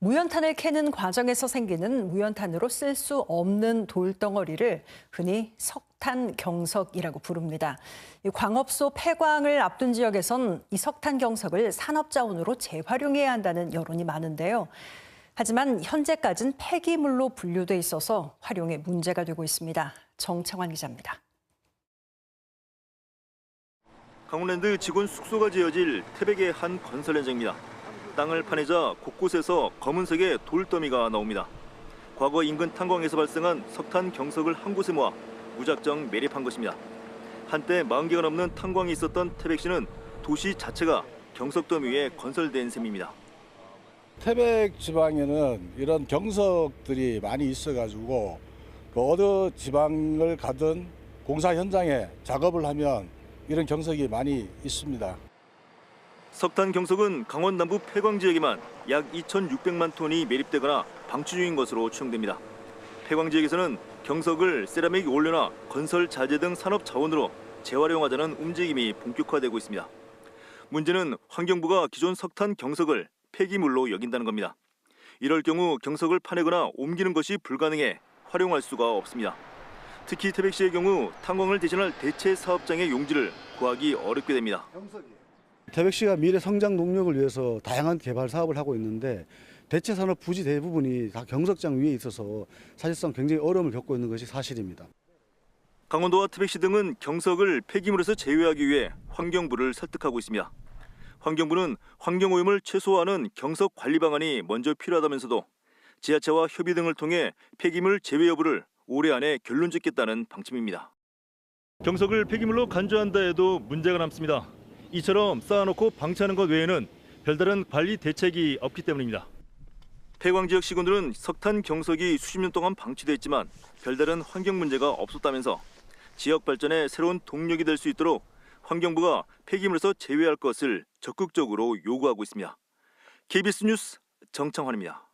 무연탄을 캐는 과정에서 생기는 무연탄으로 쓸 수 없는 돌덩어리를 흔히 석탄 경석이라고 부릅니다. 이 광업소 폐광을 앞둔 지역에선 이 석탄 경석을 산업 자원으로 재활용해야 한다는 여론이 많은데요. 하지만 현재까지는 폐기물로 분류돼 있어서 활용에 문제가 되고 있습니다. 정창환 기자입니다. 강원랜드 직원 숙소가 지어질 태백의 한 건설 현장입니다. 땅을 파내자 곳곳에서 검은색의 돌더미가 나옵니다. 과거 인근 탄광에서 발생한 석탄 경석을 한 곳에 모아 무작정 매립한 것입니다. 한때 40개가 넘는 탄광이 있었던 태백시는 도시 자체가 경석더미 위에 건설된 셈입니다. 태백 지방에는 이런 경석들이 많이 있어가지고 그 어느 지방을 가든 공사 현장에 작업을 하면 이런 경석이 많이 있습니다. 석탄 경석은 강원 남부 폐광 지역에만 약 2,600만 톤이 매립되거나 방치 중인 것으로 추정됩니다. 폐광 지역에서는 경석을 세라믹 원료나 건설 자재 등 산업 자원으로 재활용하자는 움직임이 본격화되고 있습니다. 문제는 환경부가 기존 석탄 경석을 폐기물로 여긴다는 겁니다. 이럴 경우 경석을 파내거나 옮기는 것이 불가능해 활용할 수가 없습니다. 특히 태백시의 경우 탄광을 대신할 대체 사업장의 용지를 구하기 어렵게 됩니다. 태백시가 미래 성장 동력을 위해서 다양한 개발 사업을 하고 있는데 대체 산업 부지 대부분이 다 경석장 위에 있어서 사실상 굉장히 어려움을 겪고 있는 것이 사실입니다. 강원도와 태백시 등은 경석을 폐기물에서 제외하기 위해 환경부를 설득하고 있습니다. 환경부는 환경오염을 최소화하는 경석 관리 방안이 먼저 필요하다면서도 지자체와 협의 등을 통해 폐기물 제외 여부를 올해 안에 결론 짓겠다는 방침입니다. 경석을 폐기물로 간주한다 해도 문제가 남습니다. 이처럼 쌓아놓고 방치하는 것 외에는 별다른 관리 대책이 없기 때문입니다. 폐광 지역 시군들은 석탄 경석이 수십 년 동안 방치돼 있지만 별다른 환경 문제가 없었다면서 지역 발전에 새로운 동력이 될 수 있도록 환경부가 폐기물에서 제외할 것을 적극적으로 요구하고 있습니다. KBS 뉴스 정창환입니다.